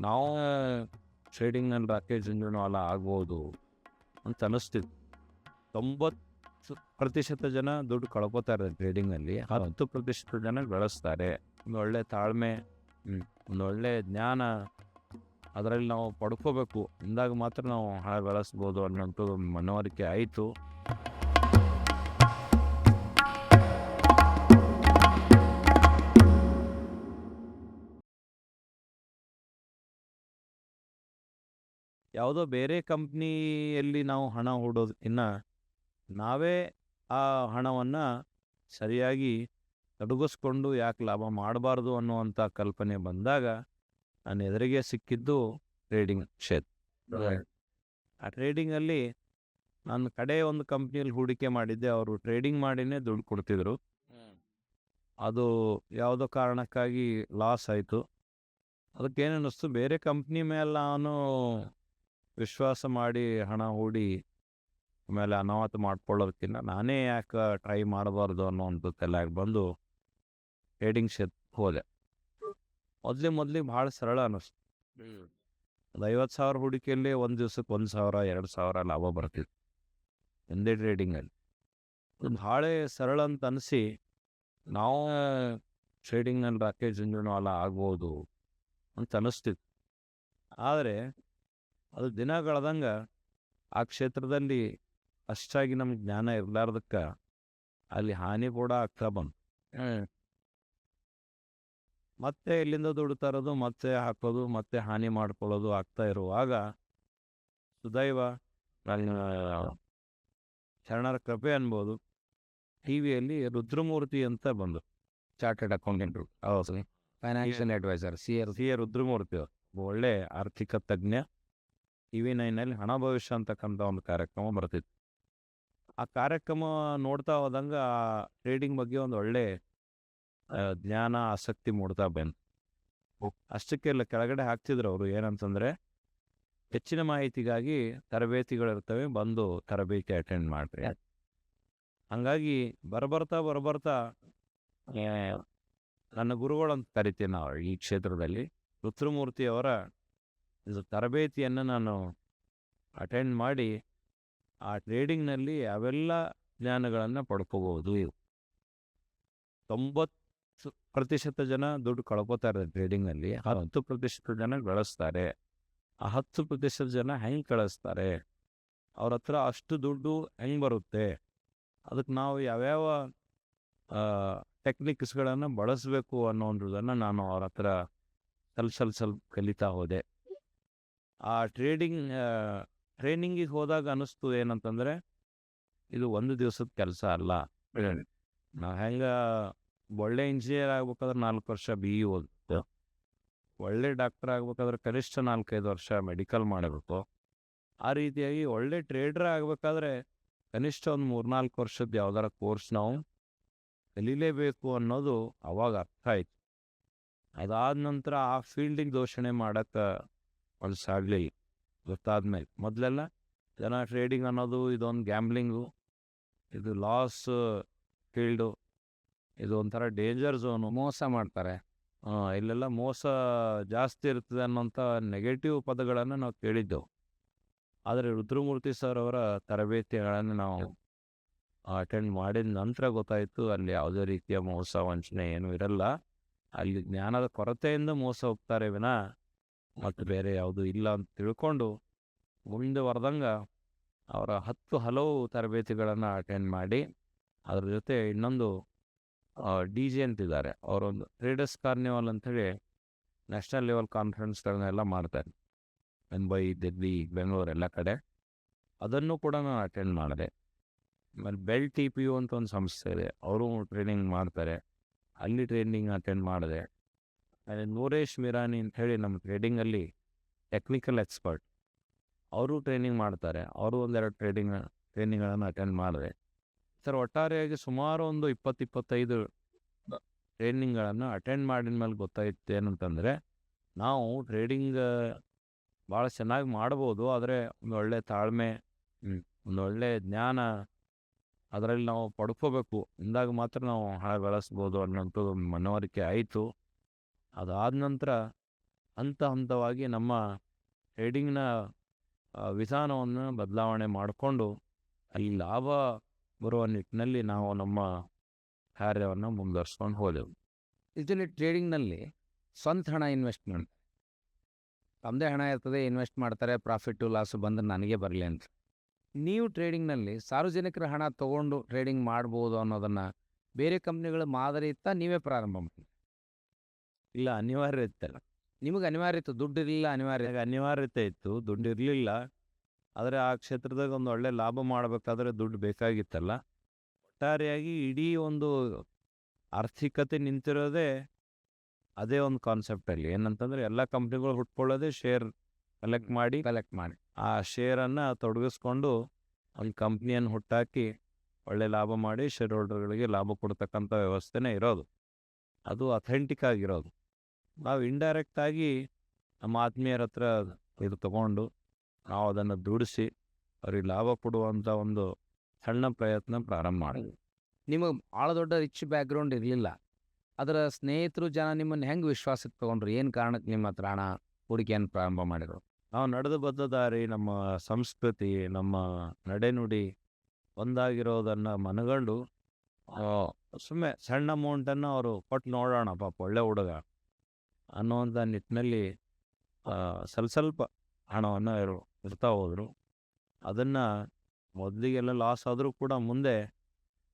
ನಾವು ಟ್ರೇಡಿಂಗ್ನಲ್ಲಿ ರಾಕೇಶ್ ಅಲ್ಲ ಆಗ್ಬೋದು ಅಂತ ಅನ್ನಿಸ್ತಿತ್ತು ತೊಂಬತ್ತು ಪ್ರತಿಶತ ಜನ ದುಡ್ಡು ಕಳ್ಕೊತಾರೆ ಟ್ರೇಡಿಂಗಲ್ಲಿ ಹತ್ತು ಪ್ರತಿಶತ ಜನ ಬೆಳೆಸ್ತಾರೆ. ಒಂದು ಒಳ್ಳೆ ತಾಳ್ಮೆ ಒಂದು ಒಳ್ಳೆ ಜ್ಞಾನ ಅದರಲ್ಲಿ ನಾವು ಪಡ್ಕೋಬೇಕು. ಅಂದಾಗ ಮಾತ್ರ ನಾವು ಹಣ ಬೆಳೆಸ್ಬೋದು ಅನ್ನೋಂಥದ್ದು ಮನವರಿಕೆ ಆಯಿತು. ಯಾವುದೋ ಬೇರೆ ಕಂಪ್ನಿಯಲ್ಲಿ ನಾವು ಹಣ ಹೂಡೋದಕ್ಕಿನ್ನ ನಾವೇ ಆ ಹಣವನ್ನು ಸರಿಯಾಗಿ ತೊಡಗಿಸ್ಕೊಂಡು ಯಾಕೆ ಲಾಭ ಮಾಡಬಾರ್ದು ಅನ್ನುವಂಥ ಕಲ್ಪನೆ ಬಂದಾಗ ನನ್ನ ಎದುರಿಗೆ ಸಿಕ್ಕಿದ್ದು ಟ್ರೇಡಿಂಗ್ ಕ್ಷೇತ್ರ. ಆ ಟ್ರೇಡಿಂಗಲ್ಲಿ ನಾನು ಕಡೆ ಒಂದು ಕಂಪ್ನಿಯಲ್ಲಿ ಹೂಡಿಕೆ ಮಾಡಿದ್ದೆ ಅವರು ಟ್ರೇಡಿಂಗ್ ಮಾಡಿನೇ ದುಡ್ಡು ಕೊಡ್ತಿದ್ರು. ಅದು ಯಾವುದೋ ಕಾರಣಕ್ಕಾಗಿ ಲಾಸ್ ಆಯಿತು. ಅದಕ್ಕೇನಿಸ್ತು ಬೇರೆ ಕಂಪ್ನಿ ಮೇಲೆ ನಾನು ವಿಶ್ವಾಸ ಮಾಡಿ ಹಣ ಹೂಡಿ ಆಮೇಲೆ ಅನಾಹುತ ಮಾಡ್ಕೊಳ್ಳೋದಕ್ಕಿಂತ ನಾನೇ ಯಾಕೆ ಟ್ರೈ ಮಾಡಬಾರ್ದು ಅನ್ನೋವಂಥ ತಲೆಯಾಗಿ ಬಂದು ಟ್ರೇಡಿಂಗ್ ಕ್ಷೇತ್ರ ಹೋದೆ. ಮೊದಲೇ ಮೊದಲೇ ಭಾಳ ಸರಳ ಅನ್ನಿಸ್ತು ಒಂದು ಐವತ್ತು ಸಾವಿರ ಹೂಡಿಕೆಯಲ್ಲಿ ಒಂದು ದಿವ್ಸಕ್ಕೆ ಒಂದು ಸಾವಿರ ಎರಡು ಸಾವಿರ ಲಾಭ ಬರ್ತಿತ್ತು. ಒಂದೇ ಟ್ರೇಡಿಂಗಲ್ಲಿ ಅದು ಭಾಳ ಸರಳ ಅಂತ ಅನಿಸಿ ನಾವು ಟ್ರೇಡಿಂಗ್ನಲ್ಲಿ ರಾಕೇಶ್ ಜುಂಜುನವಾಲ ಆಗ್ಬೋದು ಅಂತ ಅನ್ನಿಸ್ತಿತ್ತು ಆದರೆ ಅದು ದಿನ ಕಳೆದಂಗೆ ಆ ಕ್ಷೇತ್ರದಲ್ಲಿ ಅಷ್ಟಾಗಿ ನಮ್ಗೆ ಜ್ಞಾನ ಇರಲಾರ್ದಕ್ಕೆ ಅಲ್ಲಿ ಹಾನಿ ಕೂಡ ಆಗ್ತಾ ಬಂತು. ಮತ್ತೆ ಇಲ್ಲಿಂದ ದುಡ್ಡು ತರೋದು ಮತ್ತೆ ಹಾಕೋದು ಮತ್ತೆ ಹಾನಿ ಮಾಡ್ಕೊಳ್ಳೋದು ಆಗ್ತಾ ಇರುವಾಗ ಸುದೈವ ಶರಣರ ಕೃಪೆ ಅನ್ಬೋದು. ಟಿ ವಿಯಲ್ಲಿ ರುದ್ರಮೂರ್ತಿ ಅಂತ ಬಂದು chartered ಅಕೌಂಟೆಂಟ್ರು financial advisor C R C A Rudramurthy. ಅವರು ಒಳ್ಳೆ ಆರ್ಥಿಕ ತಜ್ಞ. ಟಿ ವಿ ನೈನಲ್ಲಿ ಹಣ ಭವಿಷ್ಯ ಅಂತಕ್ಕಂಥ ಒಂದು ಕಾರ್ಯಕ್ರಮ ಬರ್ತಿತ್ತು. ಆ ಕಾರ್ಯಕ್ರಮ ನೋಡ್ತಾ ಹೋದಂಗೆ ಟ್ರೇಡಿಂಗ್ ಬಗ್ಗೆ ಒಂದು ಒಳ್ಳೆ ಜ್ಞಾನ, ಆಸಕ್ತಿ ಮೂಡ್ತಾ ಬಂತು. ಅಷ್ಟಕ್ಕೆಲ್ಲ ಕೆಳಗಡೆ ಹಾಕ್ತಿದ್ರು ಅವರು ಏನಂತಂದರೆ, ಹೆಚ್ಚಿನ ಮಾಹಿತಿಗಾಗಿ ತರಬೇತಿಗಳಿರ್ತವೆ ಬಂದು ತರಬೇತಿ ಅಟೆಂಡ್ ಮಾಡ್ರಿ ಹಂಗಾಗಿ ಬರಬರ್ತಾ ಬರಬರ್ತಾ ನನ್ನ ಗುರುಗಳಂತ ಕರಿತೀನಿ ನಾವು ಈ ಕ್ಷೇತ್ರದಲ್ಲಿ. ರುದ್ರಮೂರ್ತಿಯವರ ಇದು ತರಬೇತಿಯನ್ನು ನಾನು ಅಟೆಂಡ್ ಮಾಡಿ, ಆ ಟ್ರೇಡಿಂಗ್ನಲ್ಲಿ ಅವೆಲ್ಲ ಜ್ಞಾನಗಳನ್ನು ಪಡ್ಕೋಬೋದು ತೊಂಬತ್ತು ಪ್ರತಿಶತ ಜನ ದುಡ್ಡು ಕಳ್ಕೋತಾರೆ ಟ್ರೇಡಿಂಗಲ್ಲಿ ಹತ್ತು ಪ್ರತಿಶತ ಜನ ಗಳಿಸ್ತಾರೆ. ಆ ಹತ್ತು ಪ್ರತಿಶತ ಜನ ಹೆಂಗೆ ಕಳಿಸ್ತಾರೆ? ಅವ್ರ ಹತ್ರ ಅಷ್ಟು ದುಡ್ಡು ಹೆಂಗೆ ಬರುತ್ತೆ? ಅದಕ್ಕೆ ನಾವು ಯಾವ್ಯಾವ ಟೆಕ್ನಿಕ್ಸ್ಗಳನ್ನು ಬಳಸಬೇಕು ಅನ್ನೋದನ್ನು ನಾನು ಅವ್ರ ಹತ್ರ ಸ್ವಲ್ಪ ಸ್ವಲ್ಪ ಸ್ವಲ್ಪ ಕಲಿತಾ ಹೋದೆ. ಆ ಟ್ರೇಡಿಂಗ್ ಟ್ರೈನಿಂಗಿಗೆ ಹೋದಾಗ ಅನ್ನಿಸ್ತು ಏನಂತಂದರೆ ಇದು ಒಂದು ದಿವಸದ ಕೆಲಸ ಅಲ್ಲ. ನಾವು ಹೆಂಗೆ ಒಳ್ಳೆ ಇಂಜಿನಿಯರ್ ಆಗ್ಬೇಕಾದ್ರೆ ನಾಲ್ಕು ವರ್ಷ ಬಿ ಇ ಓದಿತ್ತು ಒಳ್ಳೆ ಡಾಕ್ಟರ್ ಆಗ್ಬೇಕಾದ್ರೆ ಕನಿಷ್ಠ ನಾಲ್ಕೈದು ವರ್ಷ ಮೆಡಿಕಲ್ ಮಾಡಬೇಕು. ಆ ರೀತಿಯಾಗಿ ಒಳ್ಳೆ ಟ್ರೇಡರ್ ಆಗಬೇಕಾದ್ರೆ ಕನಿಷ್ಠ ಒಂದು ಮೂರ್ನಾಲ್ಕು ವರ್ಷದ ಯಾವ್ದಾರ ಕೋರ್ಸ್ ನಾವು ಕಲೀಲೇಬೇಕು ಅನ್ನೋದು ಅವಾಗ ಅರ್ಥ ಆಯ್ತು. ಅದಾದ ನಂತರ ಆ ಫೀಲ್ಡಿಗೆ ದೋಷಣೆ ಮಾಡೋಕ್ಕೆ ಒಂದು ಸಾಗಲಿ ಗೊತ್ತಾದ್ಮೇಲೆ ಮೊದಲೆಲ್ಲ ಜನ ಟ್ರೇಡಿಂಗ್ ಅನ್ನೋದು ಇದೊಂದು ಗ್ಯಾಮ್ಲಿಂಗು ಇದು ಲಾಸ್ ಫೀಲ್ಡು ಇದು ಒಂಥರ ಡೇಂಜರ್ ಝೋನು ಮೋಸ ಮಾಡ್ತಾರೆ. ಇಲ್ಲೆಲ್ಲ ಮೋಸ ಜಾಸ್ತಿ ಇರ್ತದೆ ಅನ್ನೋಂಥ ನೆಗೆಟಿವ್ ಪದಗಳನ್ನು ನಾವು ಕೇಳಿದ್ದೆವು. ಆದರೆ ರುದ್ರಮೂರ್ತಿ ಸರ್ ಅವರ ತರಬೇತಿಗಳನ್ನು ನಾವು ಅಟೆಂಡ್ ಮಾಡಿದ ನಂತರ ಗೊತ್ತಾಯಿತು, ಅಲ್ಲಿ ಯಾವುದೇ ರೀತಿಯ ಮೋಸ ವಂಚನೆ ಏನೂ ಇರಲ್ಲ. ಅಲ್ಲಿ ಜ್ಞಾನದ ಕೊರತೆಯಿಂದ ಮೋಸ ಹೋಗ್ತಾರೆ ವಿನ ಮತ್ತು ಬೇರೆ ಯಾವುದು ಇಲ್ಲ ಅಂತ ತಿಳ್ಕೊಂಡು ಮುಂದೆ ಬರ್ದಂಗೆ ಅವರ ಹತ್ತು ಹಲವು ತರಬೇತಿಗಳನ್ನು ಅಟೆಂಡ್ ಮಾಡಿ ಅದ್ರ ಜೊತೆ ಇನ್ನೊಂದು ಡಿ ಜೆ ಅಂತಿದ್ದಾರೆ. ಅವರೊಂದು ಟ್ರೇಡರ್ಸ್ ಕಾರ್ನಿವಲ್ ಅಂಥೇಳಿ ನ್ಯಾಷನಲ್ ಲೆವೆಲ್ ಕಾನ್ಫರೆನ್ಸ್ಗಳನ್ನೆಲ್ಲ ಮಾಡ್ತಾರೆ. ಮುಂಬೈ ದಿಲ್ಲಿ ಬೆಂಗಳೂರು ಎಲ್ಲ ಕಡೆ. ಅದನ್ನು ಕೂಡ ನಾನು ಅಟೆಂಡ್ ಮಾಡಿದೆ. ಆಮೇಲೆ ಬೆಲ್ ಟಿ ಪಿ ಯು ಅಂತ ಒಂದು ಸಂಸ್ಥೆ ಇದೆ. ಅವರು ಟ್ರೈನಿಂಗ್ ಮಾಡ್ತಾರೆ. ಅಲ್ಲಿ ಟ್ರೈನಿಂಗ್ ಅಟೆಂಡ್ ಮಾಡಿದೆ. ನೂರೇಶ್ ಮಿರಾನಿ ಅಂತ ಹೇಳಿ ನಮ್ಮ ಟ್ರೇಡಿಂಗಲ್ಲಿ ಟೆಕ್ನಿಕಲ್ ಎಕ್ಸ್ಪರ್ಟ್ ಅವರು ಟ್ರೈನಿಂಗ್ ಮಾಡ್ತಾರೆ. ಅವರು ಒಂದೆರಡು ಟ್ರೇಡಿಂಗ್ ಟ್ರೈನಿಂಗ್ಗಳನ್ನು ಅಟೆಂಡ್ ಮಾಡಿದೆ ಸರ್, ಒಟ್ಟಾರೆಯಾಗಿ ಸುಮಾರು ಒಂದು ಇಪ್ಪತ್ತು ಇಪ್ಪತ್ತೈದು ಟ್ರೈನಿಂಗ್ಗಳನ್ನು ಅಟೆಂಡ್ ಮಾಡಿದ ಮೇಲೆ ಗೊತ್ತಾಯ್ತು ಏನಂತಂದರೆ, ನಾವು ಟ್ರೇಡಿಂಗ್ ಭಾಳ ಚೆನ್ನಾಗಿ ಮಾಡ್ಬೋದು, ಆದರೆ ಒಂದು ಒಳ್ಳೆ ತಾಳ್ಮೆ ಒಂದು ಒಳ್ಳೆ ಜ್ಞಾನ ಅದರಲ್ಲಿ ನಾವು ಪಡ್ಕೋಬೇಕು. ಇಂದಾಗ ಮಾತ್ರ ನಾವು ಹಣ ಬೆಳೆಸ್ಬೋದು ಅನ್ನೋಂಥದ್ದು ಮನವರಿಕೆ ಆಯಿತು. ಅದಾದ ನಂತರ ಹಂತ ಹಂತವಾಗಿ ನಮ್ಮ ಟ್ರೇಡಿಂಗ್ನ ವಿಧಾನವನ್ನು ಬದಲಾವಣೆ ಮಾಡಿಕೊಂಡು ಅಲ್ಲಿ ಲಾಭ ಬರುವ ನಿಟ್ಟಿನಲ್ಲಿ ನಾವು ನಮ್ಮ ಕಾರ್ಯವನ್ನು ಮುಂದುವರ್ಸ್ಕೊಂಡು ಹೋದೆವು. ಇದರಲ್ಲಿ ಟ್ರೇಡಿಂಗ್ನಲ್ಲಿ ಸ್ವಂತ ಹಣ ಇನ್ವೆಸ್ಟ್ಮೆಂಟ್ ತಮ್ಮದೇ ಹಣ ಇರ್ತದೆ ಇನ್ವೆಸ್ಟ್ ಮಾಡ್ತಾರೆ ಪ್ರಾಫಿಟ್ಟು ಲಾಸು ಬಂದರೆ ನನಗೆ ಬರಲಿ ಅಂತ. ನೀವು ಟ್ರೇಡಿಂಗ್ನಲ್ಲಿ ಸಾರ್ವಜನಿಕರ ಹಣ ತೊಗೊಂಡು ಟ್ರೇಡಿಂಗ್ ಮಾಡ್ಬೋದು ಅನ್ನೋದನ್ನು ಬೇರೆ ಕಂಪ್ನಿಗಳ ಮಾದರಿ ಇತ್ತ ನೀವೇ ಪ್ರಾರಂಭ ಮಾಡಿ. ಇಲ್ಲ ಅನಿವಾರ್ಯ ಇತ್ತಲ್ಲ ನಿಮಗೆ ಅನಿವಾರ್ಯ ಇತ್ತು ದುಡ್ಡು ಇರಲಿಲ್ಲ ಅನಿವಾರ್ಯ. ಅನಿವಾರ್ಯತೆ ಇತ್ತು ದುಡ್ಡು ಇರಲಿಲ್ಲ. ಆದರೆ ಆ ಕ್ಷೇತ್ರದಾಗ ಒಂದು ಒಳ್ಳೆ ಲಾಭ ಮಾಡಬೇಕಾದ್ರೆ ದುಡ್ಡು ಬೇಕಾಗಿತ್ತಲ್ಲ. ಒಟ್ಟಾರೆಯಾಗಿ ಇಡೀ ಒಂದು ಆರ್ಥಿಕತೆ ನಿಂತಿರೋದೇ ಅದೇ ಒಂದು ಕಾನ್ಸೆಪ್ಟಲ್ಲಿ ಏನಂತಂದರೆ ಎಲ್ಲ ಕಂಪ್ನಿಗಳು ಹುಟ್ಕೊಳ್ಳೋದೇ ಶೇರ್ ಕಲೆಕ್ಟ್ ಮಾಡಿ ಕಲೆಕ್ಟ್ ಮಾಡಿ. ಆ ಶೇರನ್ನು ತೊಡಗಿಸ್ಕೊಂಡು ಒಂದು ಕಂಪ್ನಿಯನ್ನು ಹುಟ್ಟಾಕಿ ಒಳ್ಳೆ ಲಾಭ ಮಾಡಿ ಶೇರ್ ಹೋಲ್ಡರ್ಗಳಿಗೆ ಲಾಭ ಕೊಡ್ತಕ್ಕಂಥ ವ್ಯವಸ್ಥೆನೇ ಇರೋದು. ಅದು ಅಥೆಂಟಿಕ್ ಆಗಿರೋದು. ನಾವು ಇಂಡೈರೆಕ್ಟಾಗಿ ನಮ್ಮ ಆತ್ಮೀಯರ ಹತ್ರ ಇದು ತಗೊಂಡು ನಾವು ಅದನ್ನು ದುಡಿಸಿ ಅವ್ರಿಗೆ ಲಾಭ ಕೊಡುವಂಥ ಒಂದು ಸಣ್ಣ ಪ್ರಯತ್ನ ಪ್ರಾರಂಭ ಮಾಡಿದ್ವಿ. ನಿಮಗೆ ಭಾಳ ದೊಡ್ಡ ರಿಚ್ ಬ್ಯಾಕ್ಗ್ರೌಂಡ್ ಇರಲಿಲ್ಲ. ಅದರ ಸ್ನೇಹಿತರು ಜನ ನಿಮ್ಮನ್ನು ಹೆಂಗೆ ವಿಶ್ವಾಸಕ್ಕೆ ತೊಗೊಂಡ್ರು? ಏನು ಕಾರಣಕ್ಕೆ ನಿಮ್ಮ ಹತ್ರ ಹಣ ಹೂಡಿಕೆಯನ್ನು ಪ್ರಾರಂಭ ಮಾಡಿದರು? ನಾವು ನಡೆದು ಬಂದ ದಾರಿ ನಮ್ಮ ಸಂಸ್ಕೃತಿ ನಮ್ಮ ನಡೆನುಡಿ ಒಂದಾಗಿರೋದನ್ನು ಮನಗಂಡು ಸುಮ್ಮನೆ ಸಣ್ಣ ಅಮೌಂಟನ್ನು ಅವರು ಕೊಟ್ಟು ನೋಡೋಣ ಪಾಪ ಒಳ್ಳೆ ಹುಡುಗ. ಅನ್ನುವಂಥ ನಿಟ್ಟಿನಲ್ಲಿ ಸ್ವಲ್ಪ ಸ್ವಲ್ಪ ಹಣವನ್ನು ಇರು ಇರ್ತಾ ಹೋದರು. ಅದನ್ನು ಮೊದಲಿಗೆಲ್ಲ ಲಾಸ್ ಆದರೂ ಕೂಡ ಮುಂದೆ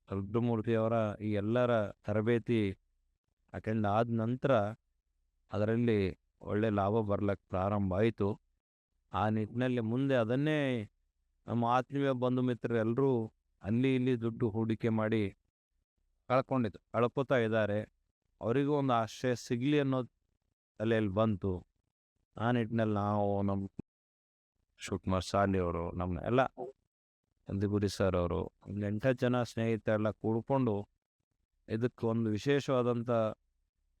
ರುದ್ರಮೂರ್ತಿಯವರ ಈ ಎಲ್ಲರ ತರಬೇತಿ ಅಟೆಂಡ್ ಆದ ನಂತರ ಅದರಲ್ಲಿ ಒಳ್ಳೆ ಲಾಭ ಬರ್ಲಿಕ್ಕೆ ಪ್ರಾರಂಭ ಆಯಿತು. ಆ ನಿಟ್ಟಿನಲ್ಲಿ ಮುಂದೆ ಅದನ್ನೇ ನಮ್ಮ ಆತ್ಮೀಯ ಬಂಧು ಮಿತ್ರರೆಲ್ಲರೂ ಅಲ್ಲಿ ಇಲ್ಲಿ ದುಡ್ಡು ಹೂಡಿಕೆ ಮಾಡಿ ಕಳ್ಕೊಂಡಿದ್ದು, ಕಳ್ಕೊತಾ ಇದ್ದಾರೆ. ಅವರಿಗೂ ಒಂದು ಆಶ್ರಯ ಸಿಗಲಿ ಅನ್ನೋ ತಲೆಯಲ್ಲಿ ಬಂತು. ಆ ನಿಟ್ಟಿನಲ್ಲಿ ನಾವು ನಮ್ಮ ಶಿವಕುಮಾರ್ ಸಾಲಿ ಅವರು ನಮ್ಮ ಎಲ್ಲ ನಂದಿಗುರಿ ಸರ್ ಅವರು ಒಂದು ಎಂಟತ್ತು ಜನ ಸ್ನೇಹಿತರೆಲ್ಲ ಕೂಡಿಕೊಂಡು ಇದಕ್ಕೆ ಒಂದು ವಿಶೇಷವಾದಂಥ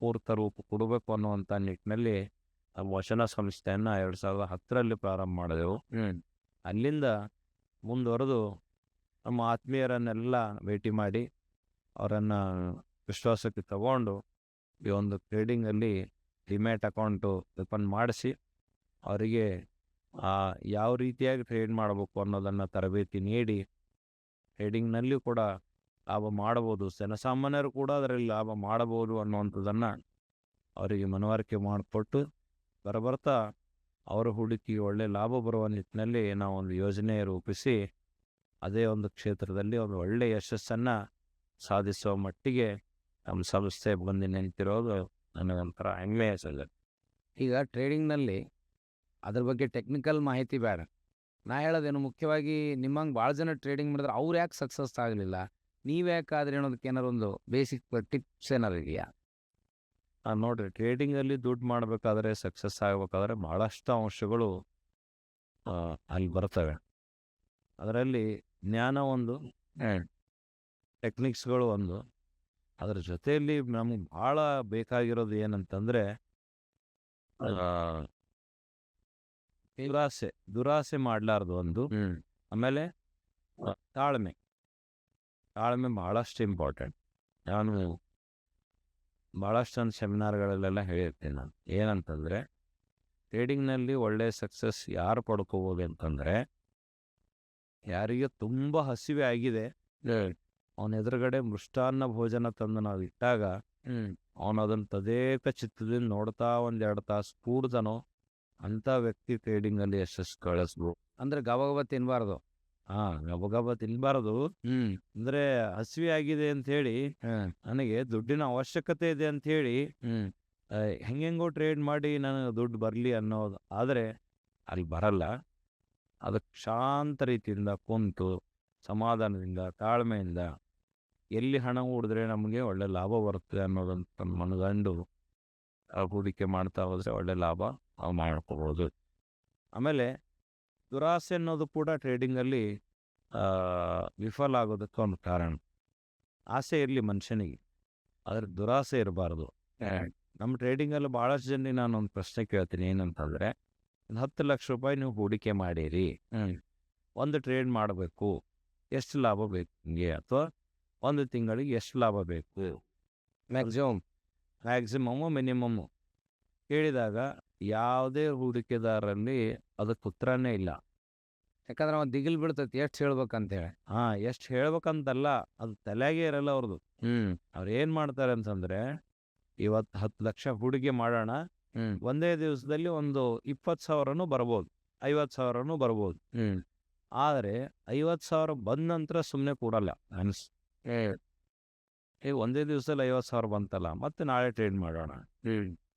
ಪೂರ್ತ ರೂಪ ಕೊಡಬೇಕು ಅನ್ನುವಂಥ ನಿಟ್ಟಿನಲ್ಲಿ ನಮ್ಮ ವಚನ ಸಂಸ್ಥೆಯನ್ನು ಎರಡು ಸಾವಿರದ ಹತ್ತರಲ್ಲಿ ಪ್ರಾರಂಭ ಮಾಡಿದೆವು. ಅಲ್ಲಿಂದ ಮುಂದುವರೆದು ನಮ್ಮ ಆತ್ಮೀಯರನ್ನೆಲ್ಲ ಭೇಟಿ ಮಾಡಿ ಅವರನ್ನು ವಿಶ್ವಾಸಕ್ಕೆ ತಗೊಂಡು ಈ ಒಂದು ಟ್ರೇಡಿಂಗಲ್ಲಿ ಡಿಮ್ಯಾಟ್ ಅಕೌಂಟು ಓಪನ್ ಮಾಡಿಸಿ ಅವರಿಗೆ ಯಾವ ರೀತಿಯಾಗಿ ಟ್ರೇಡ್ ಮಾಡಬೇಕು ಅನ್ನೋದನ್ನು ತರಬೇತಿ ನೀಡಿ ಟ್ರೇಡಿಂಗ್ನಲ್ಲಿಯೂ ಕೂಡ ಲಾಭ ಮಾಡಬಹುದು. ಜನಸಾಮಾನ್ಯರು ಕೂಡ ಅದರಲ್ಲಿ ಲಾಭ ಮಾಡಬಹುದು ಅನ್ನುವಂಥದ್ದನ್ನು ಅವರಿಗೆ ಮನವರಿಕೆ ಮಾಡಿಕೊಟ್ಟು ಬರಬರ್ತಾ ಅವರ ಹೂಡಿಕೆ ಒಳ್ಳೆ ಲಾಭ ಬರುವ ನಿಟ್ಟಿನಲ್ಲಿ ನಾವು ಒಂದು ಯೋಜನೆ ರೂಪಿಸಿ ಅದೇ ಒಂದು ಕ್ಷೇತ್ರದಲ್ಲಿ ಒಂದು ಒಳ್ಳೆಯ ಯಶಸ್ಸನ್ನು ಸಾಧಿಸುವ ಮಟ್ಟಿಗೆ ನಮ್ಮ ಸಂಸ್ಥೆ ಬಂದು ನಿಂತಿರೋದು. ನನಗೊಂಥರ ಹೆಮ್ಮೆ ಸಂಗತಿ. ಈಗ ಟ್ರೇಡಿಂಗ್ನಲ್ಲಿ ಅದ್ರ ಬಗ್ಗೆ ಟೆಕ್ನಿಕಲ್ ಮಾಹಿತಿ ಬೇಡ. ನಾ ಹೇಳೋದೇನು ಮುಖ್ಯವಾಗಿ ನಿಮ್ಮಂಗೆ ಭಾಳ ಜನ ಟ್ರೇಡಿಂಗ್ ಮಾಡಿದ್ರೆ ಅವ್ರು ಯಾಕೆ ಸಕ್ಸಸ್ ಆಗಲಿಲ್ಲ? ನೀವು ಯಾಕಾದ್ರೆ ಅನ್ನೋದಕ್ಕೆ ಏನಾರು ಒಂದು ಬೇಸಿಕ್ ಟಿಪ್ಸ್ ಏನಾರು ಇದೆಯಾ? ನೋಡ್ರಿ ಟ್ರೇಡಿಂಗಲ್ಲಿ ದುಡ್ಡು ಮಾಡಬೇಕಾದ್ರೆ ಸಕ್ಸಸ್ ಆಗಬೇಕಾದ್ರೆ ಭಾಳಷ್ಟು ಅಂಶಗಳು ಅಲ್ಲಿ ಬರ್ತವೆ. ಅದರಲ್ಲಿ ಜ್ಞಾನ ಒಂದು ಟೆಕ್ನಿಕ್ಸ್ಗಳು ಒಂದು. ಅದ್ರ ಜೊತೆಯಲ್ಲಿ ನಮ್ಗೆ ಭಾಳ ಬೇಕಾಗಿರೋದು ಏನಂತಂದರೆ ದುರಾಸೆ ದುರಾಸೆ ಮಾಡಲಾರ್ದು ಒಂದು. ಆಮೇಲೆ ತಾಳ್ಮೆ. ತಾಳ್ಮೆ ಭಾಳಷ್ಟು ಇಂಪಾರ್ಟೆಂಟ್ ನಾನು ಭಾಳಷ್ಟು ನನ್ನ ಸೆಮಿನಾರ್ಗಳಲ್ಲೆಲ್ಲ ಹೇಳಿರ್ತೀನಿ ನಾನು. ಏನಂತಂದರೆ ಟ್ರೇಡಿಂಗ್ನಲ್ಲಿ ಒಳ್ಳೆಯ ಸಕ್ಸಸ್ ಯಾರು ಪಡ್ಕೋಬೋದು ಅಂತಂದರೆ ಯಾರಿಗೆ ತುಂಬ ಹಸಿವೆ ಆಗಿದೆ ಅವನ ಎದುರುಗಡೆ ಮೃಷ್ಟಾನ್ನ ಭೋಜನ ತಂದು ನಾವು ಇಟ್ಟಾಗ ಹ್ಞೂ ಅವನು ಅದನ್ನು ತದೇಕ ಚಿತ್ತದಿಂದ ನೋಡ್ತಾ ಒಂದೆರಡು ತಾಸು ಕೂಡ್ದನೋ ಅಂಥ ವ್ಯಕ್ತಿ ಟ್ರೇಡಿಂಗಲ್ಲಿ ಯಶಸ್ಸು ಕಳಿಸ್ಬೋದು ಅಂದ್ರೆ ಗಬಗಬ ತಿನ್ಬಾರ್ದು. ತಿನ್ನಬಾರ್ದು ಹಾಂ ಗಬಗಬ ತಿನ್ನಬಾರ್ದು ಹ್ಞೂ ಅಂದರೆ ಹಸಿವೆ ಆಗಿದೆ ಅಂತ ಹೇಳಿ ನನಗೆ ದುಡ್ಡಿನ ಅವಶ್ಯಕತೆ ಇದೆ ಅಂಥೇಳಿ ಹ್ಞೂ ಹೆಂಗೆಂಗೋ ಟ್ರೇಡ್ ಮಾಡಿ ನನಗೆ ದುಡ್ಡು ಬರಲಿ ಅನ್ನೋದು. ಆದರೆ ಅಲ್ಲಿ ಬರಲ್ಲ. ಅದಕ್ಕೆ ಶಾಂತ ರೀತಿಯಿಂದ ಕುಂತು ಸಮಾಧಾನದಿಂದ ತಾಳ್ಮೆಯಿಂದ ಎಲ್ಲಿ ಹಣ ಹೂಡಿದ್ರೆ ನಮಗೆ ಒಳ್ಳೆ ಲಾಭ ಬರುತ್ತೆ ಅನ್ನೋದಂತ ಮನಗಂಡು ಹೂಡಿಕೆ ಮಾಡ್ತಾ ಹೋದರೆ ಒಳ್ಳೆ ಲಾಭ ನಾವು ಮಾಡ್ಕೋಬೋದು. ಆಮೇಲೆ ದುರಾಸೆ ಅನ್ನೋದು ಕೂಡ ಟ್ರೇಡಿಂಗಲ್ಲಿ ವಿಫಲ ಆಗೋದಕ್ಕೆ ಒಂದು ಕಾರಣ. ಆಸೆ ಇರಲಿ ಮನುಷ್ಯನಿಗೆ ಆದರೆ ದುರಾಸೆ ಇರಬಾರ್ದು. ನಮ್ಮ ಟ್ರೇಡಿಂಗಲ್ಲಿ ಭಾಳಷ್ಟು ಜನ ನಾನು ಒಂದು ಪ್ರಶ್ನೆ ಕೇಳ್ತೀನಿ ಏನಂತಂದರೆ ಒಂದು ಹತ್ತು ಲಕ್ಷ ರೂಪಾಯಿ ನೀವು ಹೂಡಿಕೆ ಮಾಡಿರಿ. ಒಂದು ಟ್ರೇಡ್ ಮಾಡಬೇಕು ಎಷ್ಟು ಲಾಭ ಬೇಕು ನಿಮಗೆ? ಅಥವಾ ಒಂದು ತಿಂಗಳಿಗೆ ಎಷ್ಟು ಲಾಭ ಬೇಕು? ಮ್ಯಾಕ್ಸಿಮಮ್ ಮ್ಯಾಕ್ಸಿಮಮ್ಮು ಮಿನಿಮಮ್ಮು ಕೇಳಿದಾಗ ಯಾವುದೇ ಹೂಡಿಕೆದಾರರಲ್ಲಿ ಅದಕ್ಕೆ ಉತ್ತರನೇ ಇಲ್ಲ. ಯಾಕಂದ್ರೆ ಅವ್ನು ದಿಗಿಲ್ ಬಿಡ್ತೈತಿ ಎಷ್ಟು ಹೇಳ್ಬೇಕಂತೇಳಿ. ಹಾಂ ಎಷ್ಟು ಹೇಳ್ಬೇಕಂತಲ್ಲ ಅದು ತಲೆಗೆ ಇರಲ್ಲ ಅವ್ರದ್ದು ಹ್ಮ್. ಅವ್ರು ಏನು ಮಾಡ್ತಾರೆ ಅಂತಂದ್ರೆ ಇವತ್ತು ಹತ್ತು ಲಕ್ಷ ಹೂಡಿಕೆ ಮಾಡೋಣ ಒಂದೇ ದಿವಸದಲ್ಲಿ ಒಂದು ಇಪ್ಪತ್ತು ಸಾವಿರನೂ ಬರ್ಬೋದು ಐವತ್ತು ಸಾವಿರನೂ ಬರ್ಬೋದು. ಹ್ಮ್. ಆದರೆ ಐವತ್ತು ಸಾವಿರ ಬಂದ ನಂತರ ಸುಮ್ಮನೆ ಕೂಡಲ್ಲ ಅನ್ಸ್ ಈಗ ಒಂದೇ ದಿವಸದಲ್ಲಿ ಐವತ್ತು ಸಾವಿರ ಬಂತಲ್ಲ ಮತ್ತೆ ನಾಳೆ ಟ್ರೇಡ್ ಮಾಡೋಣ.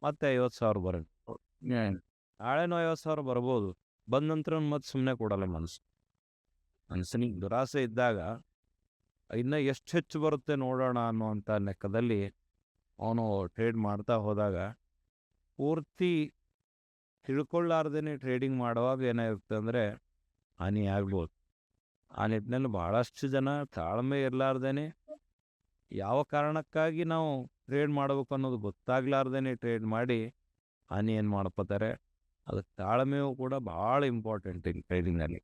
ಮತ್ತೆ ಐವತ್ತು ಸಾವಿರ ಬರೋಣ ಹ್ಮ್ ನಾಳೆನೂ ಐವತ್ತು ಸಾವಿರ ಬರ್ಬೋದು. ಬಂದ ನಂತರ ಮತ್ತೆ ಸುಮ್ಮನೆ ಕೊಡಲ್ಲ ಮನಸ್ಸು. ಮನಸ್ಸಿನಿಗೆ ದುರಾಸೆ ಇದ್ದಾಗ ಇನ್ನು ಎಷ್ಟು ಹೆಚ್ಚು ಬರುತ್ತೆ ನೋಡೋಣ ಅನ್ನುವಂಥ ಲೆಕ್ಕದಲ್ಲಿ ಅವನು ಟ್ರೇಡ್ ಮಾಡ್ತಾ ಹೋದಾಗ ಪೂರ್ತಿ ತಿಳ್ಕೊಳ್ಳಾರ್ದೇ ಟ್ರೇಡಿಂಗ್ ಮಾಡುವಾಗ ಏನಾಗಿರುತ್ತೆ ಅಂದರೆ ಹಾನಿ ಆಗ್ಬೋದು. ಆ ನಿಟ್ಟಿನಲ್ಲಿ ಭಾಳಷ್ಟು ಜನ ತಾಳ್ಮೆ ಇರಲಾರ್ದೇ ಯಾವ ಕಾರಣಕ್ಕಾಗಿ ನಾವು ಟ್ರೇಡ್ ಮಾಡಬೇಕು ಅನ್ನೋದು ಗೊತ್ತಾಗ್ಲಾರ್ದೇ ಟ್ರೇಡ್ ಮಾಡಿ, ಹಾನಿ ಏನು ಮಾಡ್ಕೋತಾರೆ? ಅದಕ್ಕೆ ತಾಳ್ಮೆಯೂ ಕೂಡ ಭಾಳ ಇಂಪಾರ್ಟೆಂಟ್ ಇಲ್ಲಿ ಟ್ರೇಡಿಂಗ್ನಲ್ಲಿ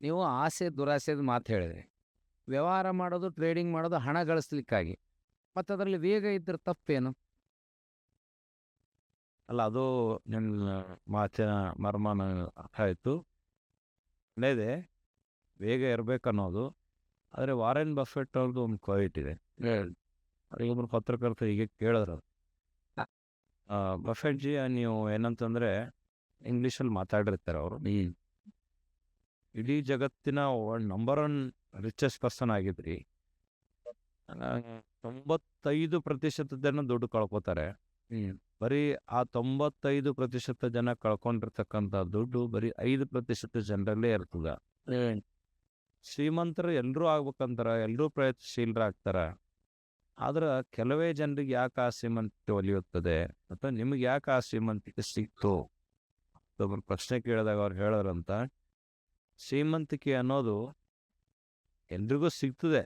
ನೀವು ಆಸೆ, ದುರಾಸೆದ ಮಾತು ಹೇಳಿದ್ರಿ. ವ್ಯವಹಾರ ಮಾಡೋದು ಟ್ರೇಡಿಂಗ್ ಮಾಡೋದು ಹಣ ಗಳಿಸ್ಲಿಕ್ಕಾಗಿ. ಮತ್ತು ಅದರಲ್ಲಿ ವೇಗ ಇದ್ದರೆ ತಪ್ಪೇನು? ಅಲ್ಲ, ಅದು ನನ್ನ ಮಾತಿನ ಮರ್ಮ ನನಗೆ ಅರ್ಥ ಆಯಿತು. ಒಳ್ಳೆಯದೇ ಬೇಗ ಇರಬೇಕನ್ನೋದು ಆದರೆ ವಾರೆನ್ ಬಫೆಟ್ ಅವ್ರದ್ದು ಒಂದು ಕ್ವಾಲಿಟಿ ಇದೆ. ಒಬ್ಬರು ಪತ್ರಕರ್ತರು ಹೀಗೆ ಕೇಳಿದ್ರು. ಬಫೆಟ್ ಜಿ ನೀವು ಏನಂತಂದರೆ ಇಂಗ್ಲೀಷಲ್ಲಿ ಮಾತಾಡಿರ್ತಾರೆ ಅವರು. ಇಡೀ ಜಗತ್ತಿನ ನಂಬರ್ ಒನ್ ರಿಚೆಸ್ಟ್ ಪರ್ಸನ್ ಆಗಿದ್ರಿ. ತೊಂಬತ್ತೈದು ಪ್ರತಿಶತ ಜನ ದುಡ್ಡು ಕಳ್ಕೊತಾರೆ. ಬರೀ ಆ ತೊಂಬತ್ತೈದು ಪ್ರತಿಶತ ಜನ ಕಳ್ಕೊಂಡಿರ್ತಕ್ಕಂಥ ದುಡ್ಡು ಬರೀ ಐದು ಪ್ರತಿಶತ ಜನರಲ್ಲೇ ಇರ್ತದ. ಶ್ರೀಮಂತರು ಎಲ್ಲರೂ ಆಗ್ಬೇಕಂತಾರ ಎಲ್ಲರೂ ಪ್ರಯತ್ನಶೀಲರಾಗ್ತಾರೆ. ಆದ್ರೆ ಕೆಲವೇ ಜನರಿಗೆ ಯಾಕೆ ಆ ಶ್ರೀಮಂತಿಕೆ ಒಲಿಯುತ್ತದೆ? ಅಥವಾ ನಿಮಗೆ ಯಾಕೆ ಆ ಶ್ರೀಮಂತಿಕೆ ಸಿಕ್ತು? ಒಬ್ಬರು ಪ್ರಶ್ನೆ ಕೇಳಿದಾಗ ಅವ್ರು ಹೇಳೋರಂತ, ಶ್ರೀಮಂತಿಕೆ ಅನ್ನೋದು ಎಲ್ರಿಗೂ ಸಿಗ್ತದೆ.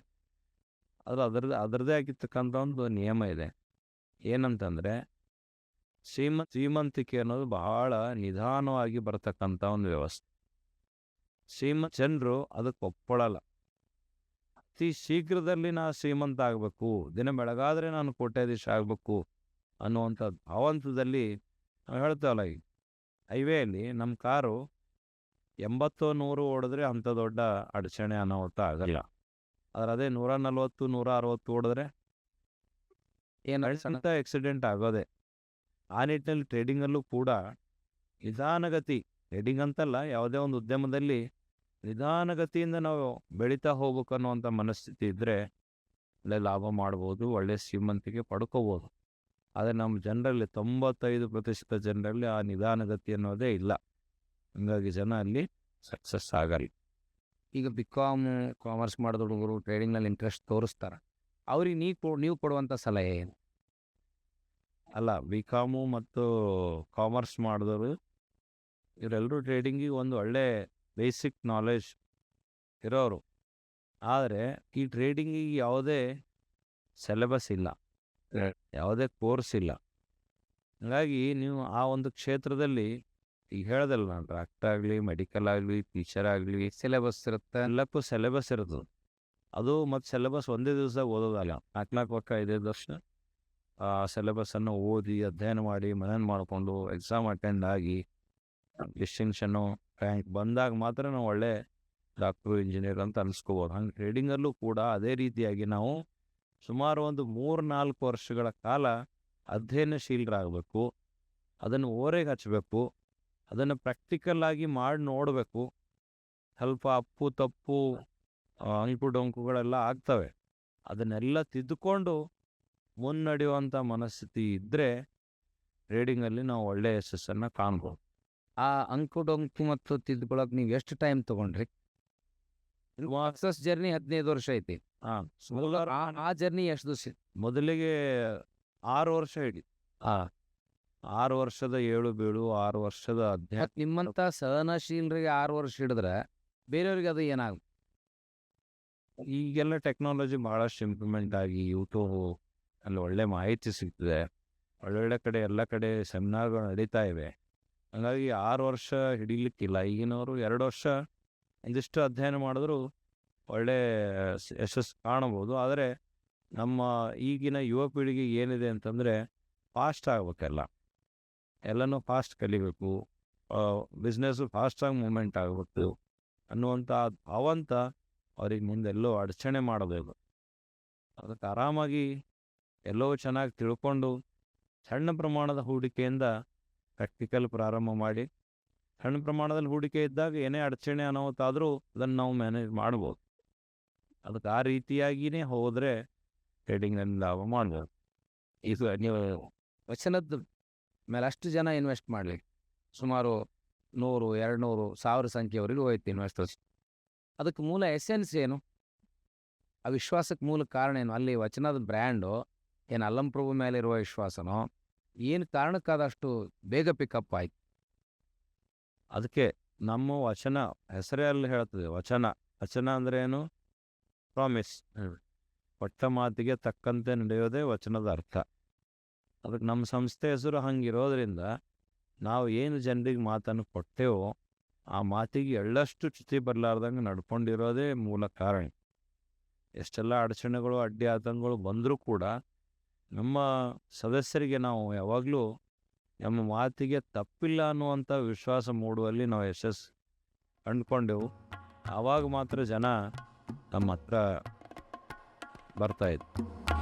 ಆದ್ರೆ ಅದರದ್ದು ಅದರದೇ ಆಗಿರ್ತಕ್ಕಂಥ ಒಂದು ನಿಯಮ ಇದೆ. ಏನಂತಂದರೆ ಶ್ರೀಮ ಶ್ರೀಮಂತಿಕೆ ಅನ್ನೋದು ಬಹಳ ನಿಧಾನವಾಗಿ ಬರತಕ್ಕಂಥ ಒಂದು ವ್ಯವಸ್ಥೆ. ಶ್ರೀಮ ಜನರು ಅದಕ್ಕೆ ಒಪ್ಕೊಳ್ಳಲ್ಲ ಅತಿ ಶೀಘ್ರದಲ್ಲಿ ನಾ ಶ್ರೀಮಂತ ಆಗಬೇಕು, ದಿನ ಬೆಳಗಾದರೆ ನಾನು ಕೋಟ್ಯಾಧೀಶ ಆಗಬೇಕು ಅನ್ನುವಂಥ ಭಾವಂತದಲ್ಲಿ ನಾವು ಹೇಳ್ತೇವಲ್ಲ ಈಗ. ಹೈವೇಯಲ್ಲಿ ನಮ್ಮ ಕಾರು ಎಂಬತ್ತು ನೂರು ಓಡಿದ್ರೆ ಅಂಥ ದೊಡ್ಡ ಅಡಚಣೆ ಅನಾಹುತ ಆಗಲ್ಲ. ಆದರೆ ಅದೇ ನೂರ ನಲ್ವತ್ತು, ನೂರ ಅರವತ್ತು ಓಡಿದ್ರೆ ಏನು ಅಂತ ಆಕ್ಸಿಡೆಂಟ್ ಆಗೋದೆ. ಆ ನಿಟ್ಟಿನಲ್ಲಿ ಟ್ರೇಡಿಂಗಲ್ಲೂ ಕೂಡ ನಿಧಾನಗತಿ ಟ್ರೇಡಿಂಗ್ ಅಂತಲ್ಲ ಯಾವುದೇ ಒಂದು ಉದ್ಯಮದಲ್ಲಿ ನಿಧಾನಗತಿಯಿಂದ ನಾವು ಬೆಳೀತಾ ಹೋಗ್ಬೇಕು ಅನ್ನುವಂಥ ಮನಸ್ಥಿತಿ ಇದ್ದರೆ ಒಳ್ಳೆ ಲಾಭ ಮಾಡ್ಬೋದು, ಒಳ್ಳೆ ಶ್ರೀಮಂತಿಕೆ ಪಡ್ಕೋಬೋದು. ಆದರೆ ನಮ್ಮ ಜನರಲ್ಲಿ ತೊಂಬತ್ತೈದು ಪ್ರತಿಶತ ಜನರಲ್ಲಿ ಆ ನಿಧಾನಗತಿ ಅನ್ನೋದೇ ಇಲ್ಲ. ಹಂಗಾಗಿ ಜನ ಅಲ್ಲಿ ಸಕ್ಸಸ್ ಆಗಲ್ಲ. ಈಗ ಬಿ ಕಾಮ್ ಕಾಮರ್ಸ್ ಮಾಡಿದ ಹುಡುಗರು ಟ್ರೇಡಿಂಗ್ನಲ್ಲಿ ಇಂಟ್ರೆಸ್ಟ್ ತೋರಿಸ್ತಾರೆ. ಅವ್ರಿಗೆ ನೀವು ಕೊ, ನೀವು ಕೊಡುವಂಥ ಸಲಹೆ ಏನು? ಅಲ್ಲ ಬಿ ಕಾಮು ಮತ್ತು ಕಾಮರ್ಸ್ ಮಾಡಿದವರು, ಇವರೆಲ್ಲರೂ ಟ್ರೇಡಿಂಗಿಗೆ ಒಂದು ಒಳ್ಳೆ ಬೇಸಿಕ್ ನಾಲೆಜ್ ಇರೋರು ಆದರೆ ಈ ಟ್ರೇಡಿಂಗಿಗೆ ಯಾವುದೇ ಸೆಲೆಬಸ್ ಇಲ್ಲ. ಯಾವುದೇ ಕೋರ್ಸ್ ಇಲ್ಲ. ಹಾಗಾಗಿ ನೀವು ಆ ಒಂದು ಕ್ಷೇತ್ರದಲ್ಲಿ ಈಗ ಹೇಳ್ದಲ್ಲ ನಾನು ಡಾಕ್ಟರ್ ಆಗಲಿ ಮೆಡಿಕಲ್ ಆಗಲಿ ಟೀಚರ್ ಆಗಲಿ ಸಿಲೆಬಸ್ ಇರುತ್ತೆ. ಎಲ್ಲಕ್ಕೂ ಸಿಲೆಬಸ್ ಇರ್ತದೆ ಅದು ಮತ್ತು ಸಿಲೆಬಸ್ ಒಂದೇ ದಿವಸ ಓದೋದಲ್ಲ. ನಾಲ್ಕು ನಾಲ್ಕು ವರ್ಷ ಐದೈದು ವರ್ಷ ಆ ಸಿಲೆಬಸ್ಸನ್ನು ಓದಿ ಅಧ್ಯಯನ ಮಾಡಿ ಮನನ ಮಾಡಿಕೊಂಡು ಎಕ್ಸಾಮ್ ಅಟೆಂಡ್ ಆಗಿ ಡಿಸ್ಟಿಂಕ್ಷನ್ನು ರ್ಯಾಂಕ್ ಬಂದಾಗ ಮಾತ್ರ ನಾವು ಒಳ್ಳೆ ಡಾಕ್ಟ್ರು, ಇಂಜಿನಿಯರ್ ಅಂತ ಅನಿಸ್ಕೋಬೋದು. ಹಂಗೆ ಟ್ರೇಡಿಂಗಲ್ಲೂ ಕೂಡ ಅದೇ ರೀತಿಯಾಗಿ ನಾವು ಸುಮಾರು ಒಂದು ಮೂರು ನಾಲ್ಕು ವರ್ಷಗಳ ಕಾಲ ಅಧ್ಯಯನಶೀಲರಾಗಬೇಕು. ಅದನ್ನು ಓರೆಗೆ ಹಚ್ಚಬೇಕು ಅದನ್ನು ಪ್ರಾಕ್ಟಿಕಲ್ ಆಗಿ ಮಾಡಿ ನೋಡಬೇಕು. ಸ್ವಲ್ಪ ಅಪ್ಪು, ತಪ್ಪು ಅಂಕು ಡೊಂಕುಗಳೆಲ್ಲ ಆಗ್ತವೆ. ಅದನ್ನೆಲ್ಲ ತಿದ್ದುಕೊಂಡು ಮುನ್ನಡೆಯುವಂಥ ಮನಸ್ಥಿತಿ ಇದ್ದರೆ ಟ್ರೇಡಿಂಗಲ್ಲಿ ನಾವು ಒಳ್ಳೆಯ ಯಶಸ್ಸನ್ನು ಕಾಣ್ಬೋದು. ಆ ಅಂಕು ಡೊಂಕು ಮತ್ತು ತಿದ್ದುಕೊಳಕ್ಕೆ ನೀವು ಎಷ್ಟು ಟೈಮ್ ತಗೊಂಡ್ರಿ? ವಾಕ್ಸಸ್ ಜರ್ನಿ ಹದಿನೈದು ವರ್ಷ ಐತಿ. ಹಾಂ ಆ ಆ ಜರ್ನಿ ಎಷ್ಟು ದಿವಸ ಮೊದಲಿಗೆ ಆರು ವರ್ಷ ಹಿಡಿತು ಹಾಂ. ಆರು ವರ್ಷದ ಏಳು ಬೀಳು ಆರು ವರ್ಷದ ಅಧ್ಯಾಯ ನಿಮ್ಮಂತ ನಿಮ್ಮಂಥ ಸಹನಶೀಲರಿಗೆ ಆರು ವರ್ಷ ಹಿಡಿದ್ರೆ ಬೇರೆಯವ್ರಿಗೆ ಅದು ಏನಾಗುತ್ತೆ ಈಗೆಲ್ಲ ಟೆಕ್ನಾಲಜಿ ಭಾಳಷ್ಟು ಇಂಪ್ರೂವ್ಮೆಂಟ್ ಆಗಿ ಯೂಟ್ಯೂಬು ಅಲ್ಲಿ ಒಳ್ಳೆ ಮಾಹಿತಿ ಸಿಗ್ತದೆ. ಒಳ್ಳೊಳ್ಳೆ ಕಡೆ ಎಲ್ಲ ಕಡೆ ಸೆಮಿನಾರ್ಗಳು ನಡೀತಾ ಇವೆ. ಹಾಗಾಗಿ ಆರು ವರ್ಷ ಹಿಡಿಲಿಕ್ಕಿಲ್ಲ. ಈಗಿನವರು ಎರಡು ವರ್ಷ ಒಂದಿಷ್ಟು ಅಧ್ಯಯನ ಮಾಡಿದ್ರು ಒಳ್ಳೆ ಯಶಸ್ಸು ಕಾಣಬಹುದು ಆದರೆ ನಮ್ಮ ಈಗಿನ ಯುವ ಪೀಳಿಗೆ ಏನಿದೆ ಅಂತಂದರೆ ಫಾಸ್ಟ್ ಆಗಬೇಕೆಲ್ಲ. ಎಲ್ಲನೂ ಫಾಸ್ಟ್ ಕಲಿಬೇಕು. ಬಿಸ್ನೆಸ್ಸು ಫಾಸ್ಟಾಗಿ ಮೂಮೆಂಟ್ ಆಗಬೇಕು ಅನ್ನುವಂಥ ಭಾವಂತ ಅವ್ರಿಗೆ ಮುಂದೆಲ್ಲೋ ಅಡಚಣೆ ಮಾಡಬೇಕು ಅದಕ್ಕೆ ಆರಾಮಾಗಿ ಎಲ್ಲೋ ಚೆನ್ನಾಗಿ ತಿಳ್ಕೊಂಡು ಸಣ್ಣ ಪ್ರಮಾಣದ ಹೂಡಿಕೆಯಿಂದ ಪ್ರಾಕ್ಟಿಕಲ್ ಪ್ರಾರಂಭ ಮಾಡಿ, ಸಣ್ಣ ಪ್ರಮಾಣದಲ್ಲಿ ಹೂಡಿಕೆ ಇದ್ದಾಗ ಏನೇ ಅಡಚಣೆ ಅನ್ನೋತ್ತಾದರೂ ಅದನ್ನು ನಾವು ಮ್ಯಾನೇಜ್ ಮಾಡ್ಬೋದು. ಅದಕ್ಕೆ ಆ ರೀತಿಯಾಗಿಯೇ ಹೋದರೆ ಟ್ರೇಡಿಂಗ್ನಲ್ಲಿ ಲಾಭ ಮಾಡ್ಬೋದು. ಇದು ನೀವು ವಚನದ ಮೇಲೆ ಅಷ್ಟು ಜನ ಇನ್ವೆಸ್ಟ್ ಮಾಡಲಿ ಸುಮಾರು ನೂರು ಎರಡು ನೂರು ಸಾವಿರ ಸಂಖ್ಯೆಯವರೆಗೂ ಹೋಯ್ತು ಇನ್ವೆಸ್ಟರ್ಸ್ ಅದಕ್ಕೆ ಮೂಲ ಎಸೆನ್ಸ್ ಏನು? ಆ ವಿಶ್ವಾಸಕ್ಕೆ ಮೂಲ ಕಾರಣ ಏನು? ಅಲ್ಲಿ ವಚನದ ಬ್ರ್ಯಾಂಡು ಏನು? ಅಲ್ಲಂಪ್ರಭು ಮೇಲೆ ಇರುವ ವಿಶ್ವಾಸನೋ? ಏನು ಕಾರಣಕ್ಕಾದಷ್ಟು ಬೇಗ ಪಿಕಪ್ ಆಯ್ತು? ಅದಕ್ಕೆ ನಮ್ಮ ವಚನ ಹೆಸರೇ ಅಲ್ಲಿ ಹೇಳ್ತದೆ ವಚನ. ವಚನ ಅಂದರೆ ಏನು? ಪ್ರಾಮಿಸ್ ಪಟ್ಟ ಮಾತಿಗೆ ತಕ್ಕಂತೆ ನಡೆಯೋದೇ ವಚನದ ಅರ್ಥ. ಅದಕ್ಕೆ ನಮ್ಮ ಸಂಸ್ಥೆ ಹೆಸರು ಹಂಗಿರೋದ್ರಿಂದ ನಾವು ಏನು ಜನರಿಗೆ ಮಾತನ್ನು ಕೊಟ್ಟೆವೋ ಆ ಮಾತಿಗೆ ಎಳ್ಳಷ್ಟು ಚ್ಯುತಿ ಬರಲಾರ್ದಂಗೆ ನಡ್ಕೊಂಡಿರೋದೇ ಮೂಲ ಕಾರಣ. ಎಷ್ಟೆಲ್ಲ ಅಡಚಣೆಗಳು ಅಡ್ಡಿ ಆತಂಕಗಳು ಬಂದರೂ ಕೂಡ ನಮ್ಮ ಸದಸ್ಯರಿಗೆ ನಾವು ಯಾವಾಗಲೂ ನಮ್ಮ ಮಾತಿಗೆ ತಪ್ಪಿಲ್ಲ ಅನ್ನುವಂಥ ವಿಶ್ವಾಸ ಮೂಡುವಲ್ಲಿ ನಾವು ಯಶಸ್ಸು ಕಂಡುಕೊಂಡೆವು. ಆವಾಗ ಮಾತ್ರ ಜನ ನಮ್ಮ ಹತ್ರ ಬರ್ತಾಯಿದ್ರು